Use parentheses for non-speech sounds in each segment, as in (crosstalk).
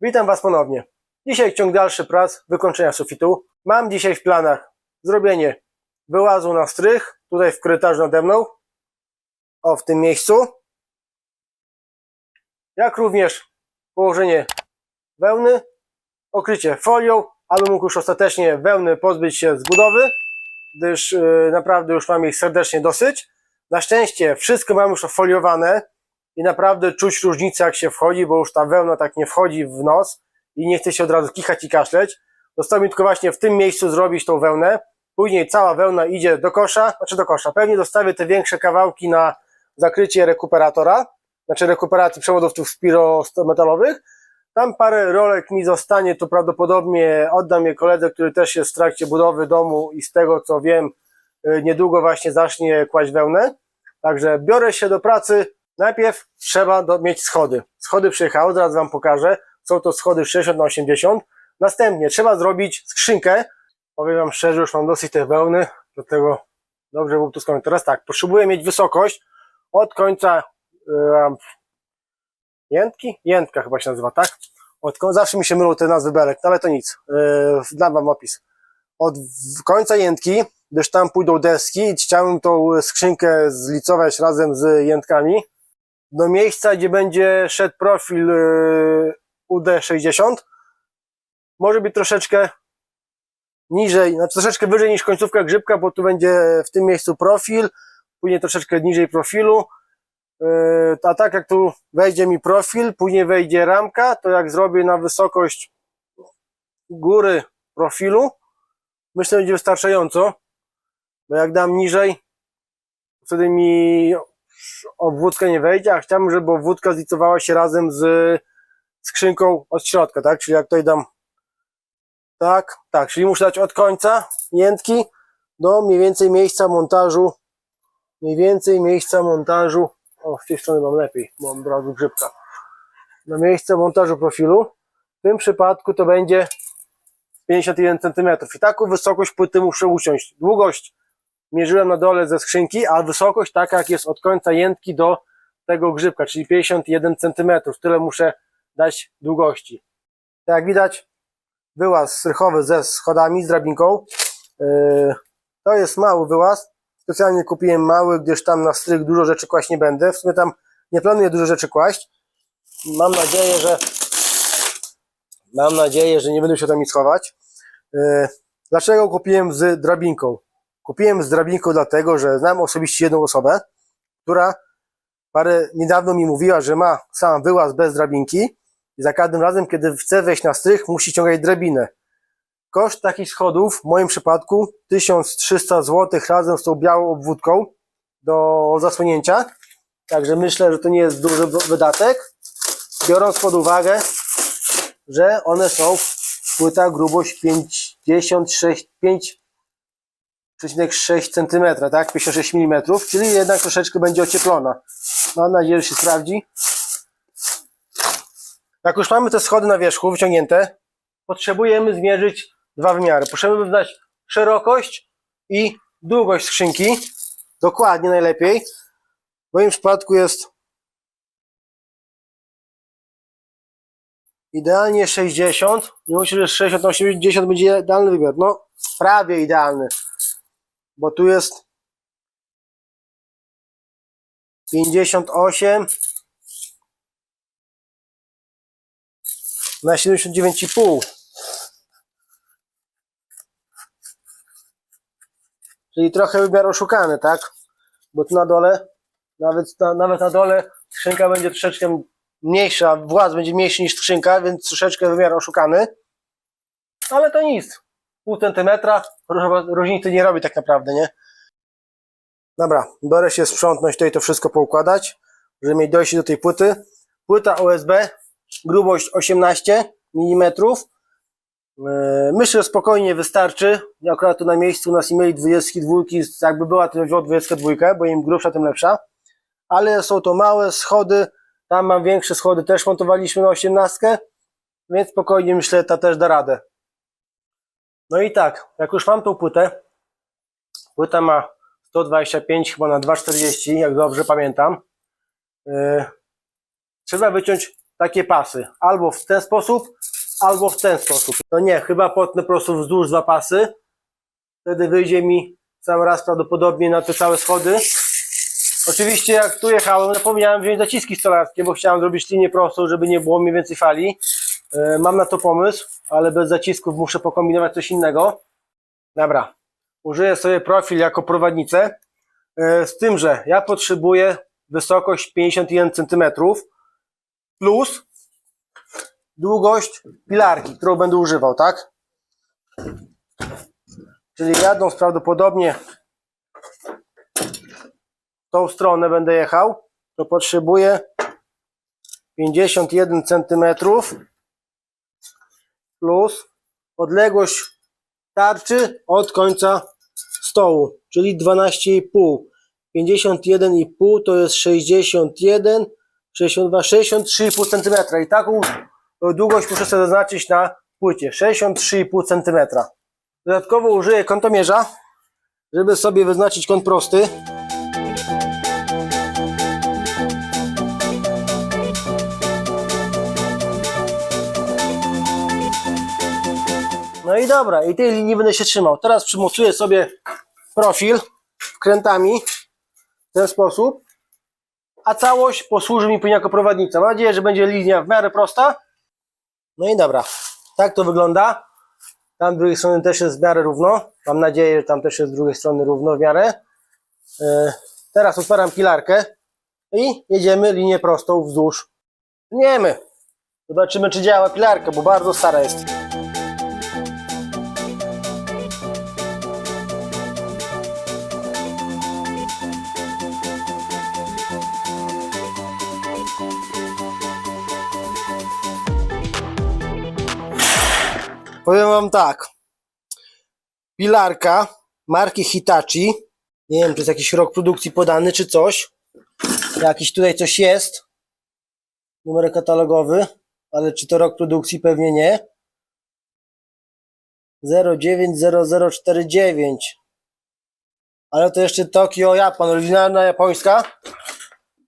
Witam Was ponownie. Dzisiaj ciąg dalszy prac wykończenia sufitu. Mam dzisiaj w planach zrobienie wyłazu na strych, tutaj w korytarzu nade mną, o w tym miejscu, jak również położenie wełny, okrycie folią, aby mógł już ostatecznie wełny pozbyć się z budowy, gdyż yy, naprawdę już mam ich serdecznie dosyć. Na szczęście wszystko mam już ofoliowane i naprawdę czuć różnicę jak się wchodzi, bo już ta wełna tak nie wchodzi w nos i nie chce się od razu kichać i kaszleć. Zostało mi tylko właśnie w tym miejscu zrobić tą wełnę. Później cała wełna idzie do kosza, znaczy do kosza. Pewnie dostawię te większe kawałki na zakrycie rekuperatora, znaczy rekuperacji przewodów tych spirometalowych. Tam parę rolek mi zostanie, to prawdopodobnie oddam je koledze, który też jest w trakcie budowy domu i z tego co wiem, y, niedługo właśnie zacznie kłaść wełnę. Także biorę się do pracy. Najpierw trzeba do, mieć schody. Schody przyjechały, zaraz Wam pokażę. Są to schody 60 na 80. Następnie trzeba zrobić skrzynkę. Powiem Wam szczerze, już mam dosyć tej wełny, dlatego dobrze byłoby tu skończyć. Teraz tak, potrzebuję mieć wysokość od końca yy, jętki? Jętka chyba się nazywa, tak? Od, zawsze mi się mylą te nazwy belek, no ale to nic. Yy, dam Wam opis. Od końca jętki, gdyż tam pójdą deski i chciałem tą skrzynkę zlicować razem z jętkami do miejsca, gdzie będzie szedł profil yy, UD60. Może być troszeczkę niżej, znaczy troszeczkę wyżej niż końcówka grzybka, bo tu będzie w tym miejscu profil, później troszeczkę niżej profilu. Yy, A tak jak tu wejdzie mi profil, później wejdzie ramka, to jak zrobię na wysokość góry profilu, myślę, że będzie wystarczająco. Bo jak dam niżej, wtedy mi obwódka nie wejdzie, a chciałbym, żeby obwódka zlicowała się razem z skrzynką od środka, tak? Czyli jak tutaj dam tak, tak, czyli muszę dać od końca jętki do mniej więcej miejsca montażu, mniej więcej miejsca montażu, o, z tej strony mam lepiej, bo mam od razu grzybka, na miejsce montażu profilu, w tym przypadku to będzie 51 cm i taką wysokość płyty muszę uciąć. Długość mierzyłem na dole ze skrzynki, a wysokość taka jak jest od końca jętki do tego grzybka, czyli 51 cm. Tyle muszę dać długości. Tak jak widać, wyłaz strychowy ze schodami, z drabinką. Yy, To jest mały wyłaz. Specjalnie kupiłem mały, gdyż tam na strych dużo rzeczy kłaść nie będę. W sumie tam nie planuję dużo rzeczy kłaść. Mam nadzieję, że mam nadzieję, że nie będę się tam nic chować. Yy, Dlaczego kupiłem z drabinką? Kupiłem z drabinką dlatego, że znam osobiście jedną osobę, która parę niedawno mi mówiła, że ma sam wyłaz bez drabinki i za każdym razem, kiedy chce wejść na strych, musi ciągać drabinę. Koszt takich schodów w moim przypadku 1300 zł razem z tą białą obwódką do zasłonięcia. Także myślę, że to nie jest duży wydatek. Biorąc pod uwagę, że one są płyta grubość 56, 5,6 cm, tak? 56 mm, czyli jednak troszeczkę będzie ocieplona. Mam nadzieję, że się sprawdzi. Jak już mamy te schody na wierzchu wyciągnięte, potrzebujemy zmierzyć dwa wymiary. Potrzebujemy dać szerokość i długość skrzynki. Dokładnie najlepiej. W moim przypadku jest idealnie 60. Nie myślę, że 60 na 80 będzie idealny wymiar. No, prawie idealny. Bo tu jest 58 na 79,5. Czyli trochę wymiar oszukany, tak? Bo tu na dole, nawet na, nawet na dole skrzynka będzie troszeczkę mniejsza, właz będzie mniejszy niż skrzynka, więc troszeczkę wymiar oszukany. Ale to nic. Pół centymetra róż- różnicy nie robi tak naprawdę, nie? Dobra, biorę się sprzątnąć tutaj to wszystko poukładać, żeby mieć dojście do tej płyty. Płyta OSB, grubość 18 mm. Yy, Myślę, że spokojnie wystarczy. Akurat tu na miejscu u nas mieli 22, jakby była, to wziął 22, bo im grubsza, tym lepsza. Ale są to małe schody, tam mam większe schody, też montowaliśmy na 18, więc spokojnie myślę, ta też da radę. No i tak, jak już mam tą płytę, płyta ma 125 chyba na 240, jak dobrze pamiętam. Yy, trzeba wyciąć takie pasy. Albo w ten sposób, albo w ten sposób. No nie, chyba potnę po prostu wzdłuż dwa pasy. Wtedy wyjdzie mi sam raz prawdopodobnie na te całe schody. Oczywiście jak tu jechałem, zapomniałem wziąć zaciski stolarskie, bo chciałem zrobić linię prostą, żeby nie było mniej więcej fali. E, Mam na to pomysł, ale bez zacisków muszę pokombinować coś innego. Dobra, użyję sobie profil jako prowadnicę. E, Z tym, że ja potrzebuję wysokość 51 cm plus długość pilarki, którą będę używał, tak? Czyli jadąc prawdopodobnie tą stronę będę jechał, to potrzebuję 51 cm plus odległość tarczy od końca stołu, czyli 12,5. 51,5 to jest 61, 62, 63,5 cm. I taką długość muszę sobie zaznaczyć na płycie. 63,5 cm. Dodatkowo użyję kątomierza, żeby sobie wyznaczyć kąt prosty. I dobra, i tej linii będę się trzymał. Teraz przymocuję sobie profil wkrętami w ten sposób, a całość posłuży mi jako prowadnica. Mam nadzieję, że będzie linia w miarę prosta. No i dobra, tak to wygląda. Tam z drugiej strony też jest w miarę równo. Mam nadzieję, że tam też jest z drugiej strony równo w miarę. E, Teraz otwieram pilarkę i jedziemy linię prostą wzdłuż. Tniemy. Zobaczymy, czy działa pilarka, bo bardzo stara jest. Powiem wam tak. Pilarka marki Hitachi. Nie wiem, czy jest jakiś rok produkcji podany, czy coś. Jakiś tutaj coś jest. Numer katalogowy. Ale czy to rok produkcji? Pewnie nie. 090049. Ale to jeszcze Tokio Japan, oryginalna japońska.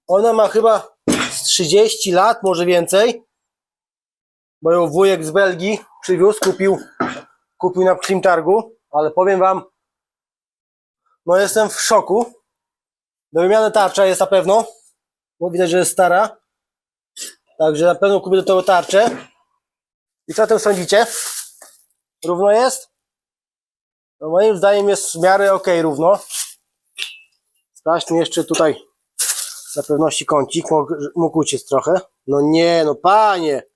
Ona ma chyba z 30 lat, może więcej. Bo ją wujek z Belgii przywiózł, kupił, kupił na Klim Targu, ale powiem wam, no jestem w szoku. Do wymiany tarcza jest na pewno, bo widać, że jest stara. Także na pewno kupię do tego tarczę. I co o tym sądzicie? Równo jest? No moim zdaniem jest w miarę ok równo. Sprawdźmy jeszcze tutaj na pewności kącik, mógł, mógł uciec trochę. No nie, no panie!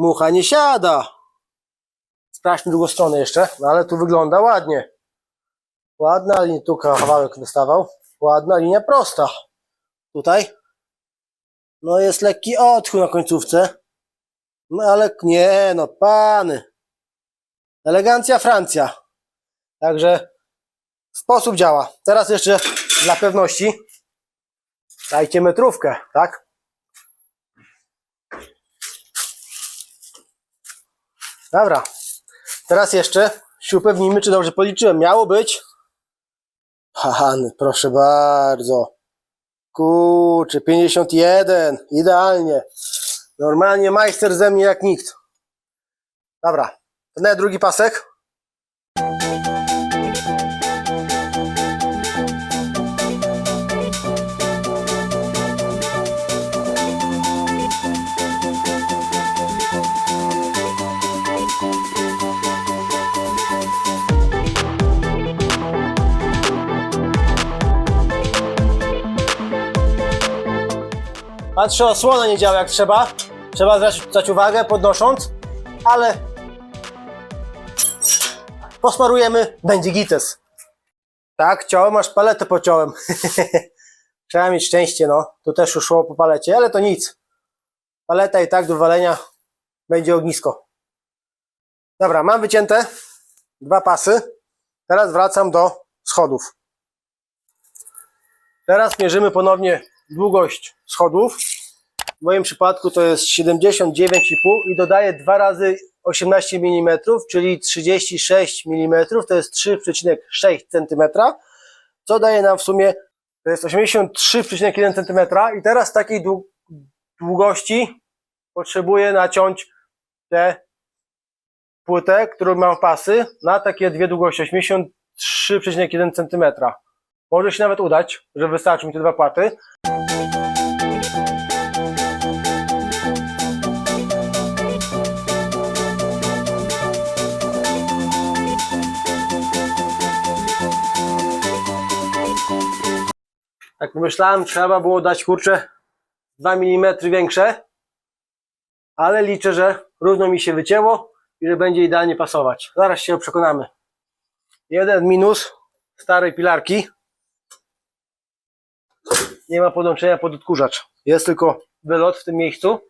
Mucha nie siada. Sprawdźmy drugą stronę jeszcze, no ale tu wygląda ładnie. Ładna linia, tu kawałek wystawał. Ładna linia prosta. Tutaj. No jest lekki odchód na końcówce. No ale nie, no pany. Elegancja Francja. Także sposób działa. Teraz jeszcze dla pewności dajcie metrówkę, tak? Dobra. Teraz jeszcze się upewnimy, czy dobrze policzyłem. Miało być. Hany, proszę bardzo. Kurczę, 51. Idealnie. Normalnie majster ze mnie jak nikt. Dobra. Ten drugi pasek. Patrzę, osłona nie działa jak trzeba. Trzeba zwracać uwagę podnosząc, ale posmarujemy, będzie gites. Tak, ciąłem, masz paletę pociąłem. (laughs) Trzeba mieć szczęście, no. Tu też już szło po palecie, ale to nic. Paleta i tak do walenia będzie ognisko. Dobra, mam wycięte dwa pasy. Teraz wracam do schodów. Teraz mierzymy ponownie długość schodów. W moim przypadku to jest 79,5 i dodaję dwa razy 18 mm, czyli 36 mm, to jest 3,6 cm, co daje nam w sumie to jest 83,1 cm i teraz takiej dłu- długości potrzebuję naciąć tę płytę, którą mam pasy, na takie dwie długości 83,1 cm. Może się nawet udać, że wystarczy mi te dwa płaty. Tak pomyślałem, trzeba było dać kurczę 2 mm większe, ale liczę, że równo mi się wycięło i że będzie idealnie pasować. Zaraz się przekonamy. Jeden minus starej pilarki. Nie ma podłączenia pod odkurzacz. Jest tylko wylot w tym miejscu,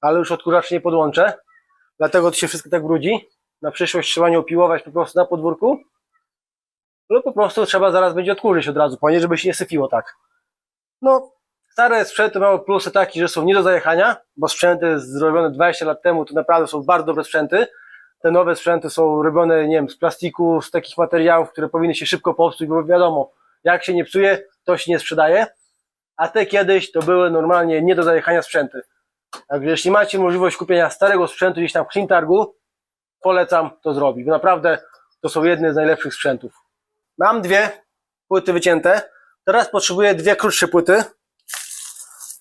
ale już odkurzacz nie podłączę. Dlatego to się wszystko tak brudzi. Na przyszłość trzeba nie opiłować po prostu na podwórku. Lub po prostu trzeba zaraz będzie odkurzyć od razu, panie, żeby się nie syfiło tak. No, stare sprzęty mają plusy taki, że są nie do zajechania, bo sprzęty zrobione 20 lat temu to naprawdę są bardzo dobre sprzęty. Te nowe sprzęty są robione, nie wiem, z plastiku, z takich materiałów, które powinny się szybko popsuć, bo wiadomo, jak się nie psuje, to się nie sprzedaje. A te kiedyś to były normalnie nie do zajechania sprzęty. Także jeśli macie możliwość kupienia starego sprzętu gdzieś tam w Targu, polecam to zrobić, bo naprawdę to są jedne z najlepszych sprzętów. Mam dwie płyty wycięte. Teraz potrzebuję dwie krótsze płyty.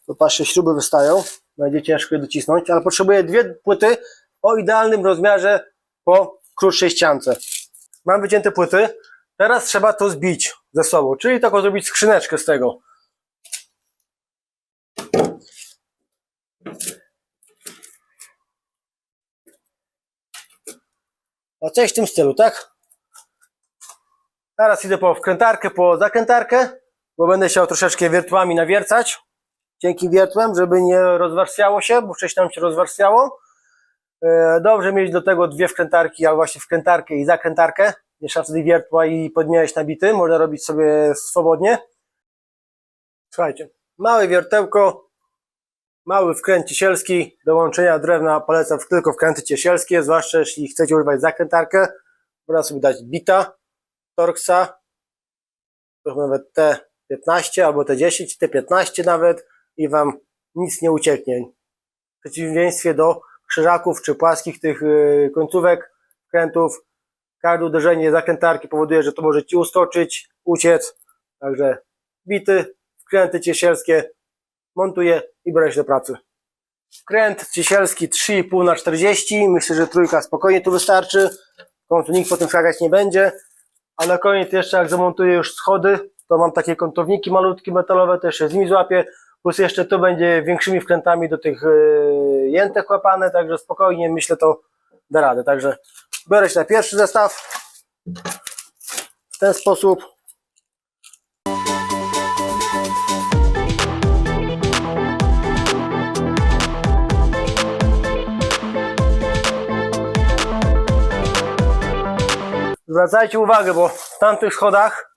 Popatrzcie, śruby wystają. Będzie ciężko je docisnąć, ale potrzebuję dwie płyty o idealnym rozmiarze po krótszej ściance. Mam wycięte płyty. Teraz trzeba to zbić ze sobą, czyli taką zrobić skrzyneczkę z tego. O coś w tym stylu, tak? Teraz idę po wkrętarkę, po zakrętarkę, bo będę chciał troszeczkę wiertłami nawiercać. Dzięki wiertłem, żeby nie rozwarstwiało się, bo wcześniej nam się rozwarstwiało. E, Dobrze mieć do tego dwie wkrętarki, albo właśnie wkrętarkę i zakrętarkę. Trzeba wtedy wiertła i podmieniać nabity. Można robić sobie swobodnie. Słuchajcie, małe wiertełko, mały wkręt ciesielski. Do łączenia drewna polecam tylko wkręty ciesielskie, zwłaszcza jeśli chcecie używać zakrętarkę. Można sobie dać bita, Torxa, to nawet T15 albo T10, T15 nawet i Wam nic nie ucieknie. W przeciwieństwie do krzyżaków czy płaskich tych yy, końcówek, krętów, każde uderzenie zakrętarki powoduje, że to może Ci uskoczyć, uciec. Także bity, wkręty ciesielskie montuję i biorę się do pracy. Wkręt ciesielski 3,5 na 40 myślę, że trójka spokojnie tu wystarczy. W końcu nikt po tym szagać nie będzie. A na koniec jeszcze jak zamontuję już schody, to mam takie kątowniki malutkie metalowe, też z nimi złapię. Plus jeszcze tu będzie większymi wkrętami do tych yy, jętek łapane, także spokojnie myślę to da radę. Także biorę się na pierwszy zestaw. W ten sposób. Zwracajcie uwagę, bo w tamtych schodach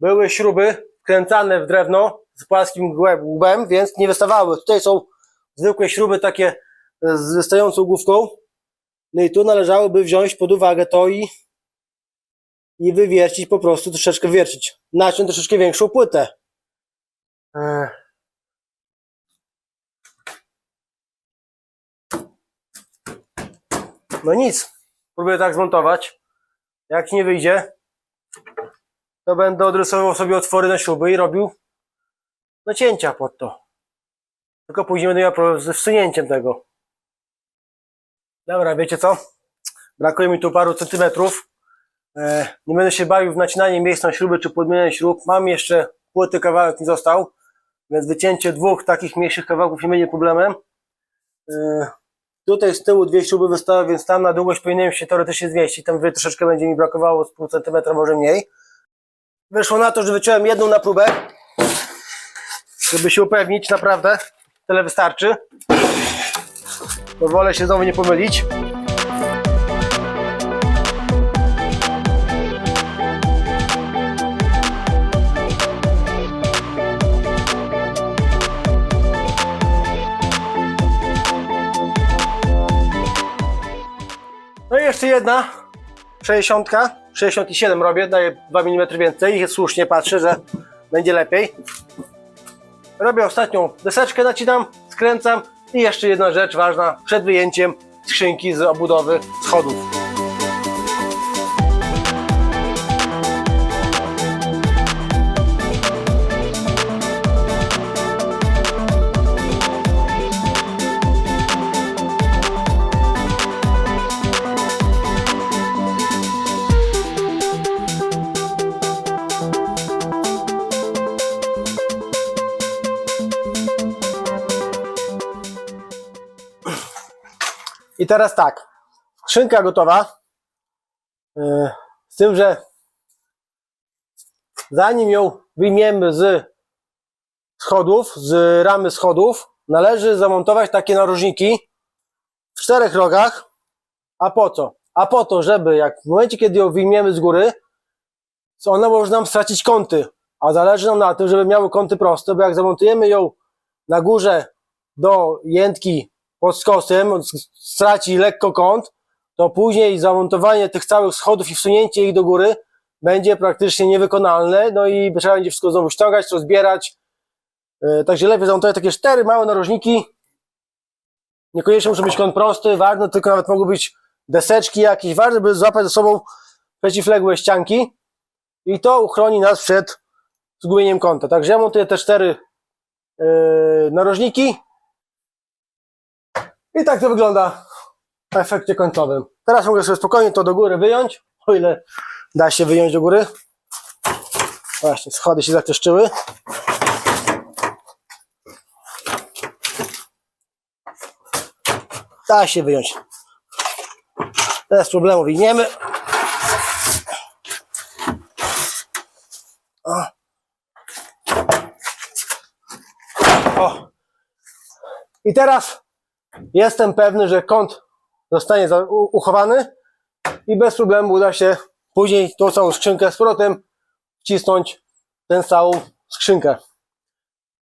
były śruby wkręcane w drewno z płaskim głęb- łbem, więc nie wystawały. Tutaj są zwykłe śruby takie e, z wystającą główką. No i tu należałoby wziąć pod uwagę to i, i wywiercić po prostu, troszeczkę wiercić. Naciąć troszeczkę większą płytę. Ech. No nic. Próbuję tak zmontować. Jak nie wyjdzie, to będę odrysował sobie otwory na śruby i robił nacięcia pod to. Tylko później będę miał problem ze wsunięciem tego. Dobra, wiecie co? Brakuje mi tu paru centymetrów. E, nie będę się bawił w nacinanie miejsc na śruby czy podmienianie śrub. Mam jeszcze płyty, kawałek mi został, więc wycięcie dwóch takich mniejszych kawałków nie będzie problemem. E, Tutaj z tyłu dwie śruby wystały, więc tam na długość powinienem się teoretycznie zmieścić. Tam wy troszeczkę będzie mi brakowało z pół centymetra, może mniej. Wyszło na to, że wyciąłem jedną na próbę, żeby się upewnić, naprawdę. Tyle wystarczy. Bo wolę się znowu nie pomylić. No i jeszcze jedna 60, 67 robię, daję 2 mm więcej i słusznie patrzę, że będzie lepiej. Robię ostatnią deseczkę, nacinam, skręcam I jeszcze jedna rzecz ważna, przed wyjęciem skrzynki z obudowy schodów. I teraz tak, skrzynka gotowa. Yy, Z tym, że zanim ją wyjmiemy z schodów, z ramy schodów, należy zamontować takie narożniki w czterech rogach. A po co? A po to, żeby jak w momencie, kiedy ją wyjmiemy z góry, to ona może nam stracić kąty. A zależy nam na tym, żeby miały kąty proste, bo jak zamontujemy ją na górze do jętki pod skosem, straci lekko kąt, to później zamontowanie tych całych schodów i wsunięcie ich do góry będzie praktycznie niewykonalne, no i trzeba będzie wszystko znowu ściągać, rozbierać. Yy, Także lepiej zamontować takie cztery małe narożniki. Niekoniecznie muszą być kąt prosty, ważne, tylko nawet mogą być deseczki jakieś, ważne, by złapać ze sobą przeciwległe ścianki i to uchroni nas przed zgubieniem kąta. Także ja montuję te cztery yy, narożniki, i tak to wygląda w efekcie końcowym. Teraz mogę sobie spokojnie to do góry wyjąć, o ile da się wyjąć do góry. Właśnie, schody się zakleszczyły. Da się wyjąć. Bez problemu wyjmiemy. O. o. I teraz jestem pewny, że kąt zostanie uchowany i bez problemu uda się później tą całą skrzynkę z powrotem wcisnąć tę całą skrzynkę.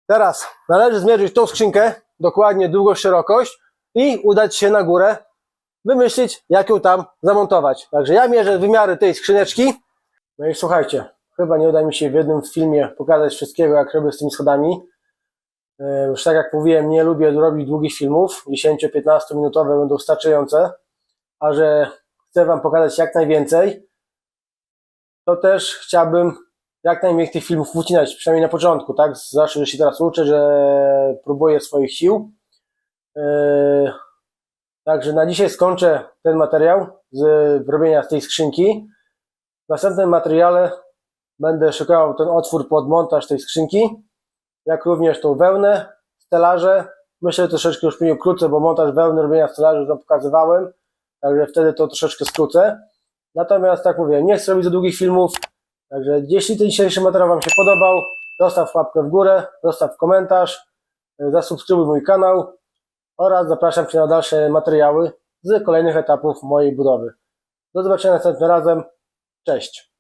Teraz należy zmierzyć tą skrzynkę, dokładnie długość, szerokość i udać się na górę, wymyślić jak ją tam zamontować. Także ja mierzę wymiary tej skrzyneczki. No i słuchajcie, chyba nie uda mi się w jednym filmie pokazać wszystkiego, jak robię z tymi schodami. Już tak jak mówiłem, nie lubię robić długich filmów. 10-15 minutowe będą wystarczające. A że chcę Wam pokazać jak najwięcej, to też chciałbym jak najmniej tych filmów ucinać, przynajmniej na początku, tak? Zawsze, że się teraz uczę, że próbuję swoich sił. Także na dzisiaj skończę ten materiał z robienia tej skrzynki. W następnym materiale będę szukał ten otwór pod montaż tej skrzynki jak również tą wełnę, stelaże. Myślę, że troszeczkę już później ukrócę, bo montaż wełny, robienia stelaży już wam pokazywałem, także wtedy to troszeczkę skrócę. Natomiast, tak mówię, nie chcę robić za długich filmów, także jeśli ten dzisiejszy materiał wam się podobał, zostaw łapkę w górę, zostaw komentarz, y, zasubskrybuj mój kanał oraz zapraszam Cię na dalsze materiały z kolejnych etapów mojej budowy. Do zobaczenia następnym razem. Cześć!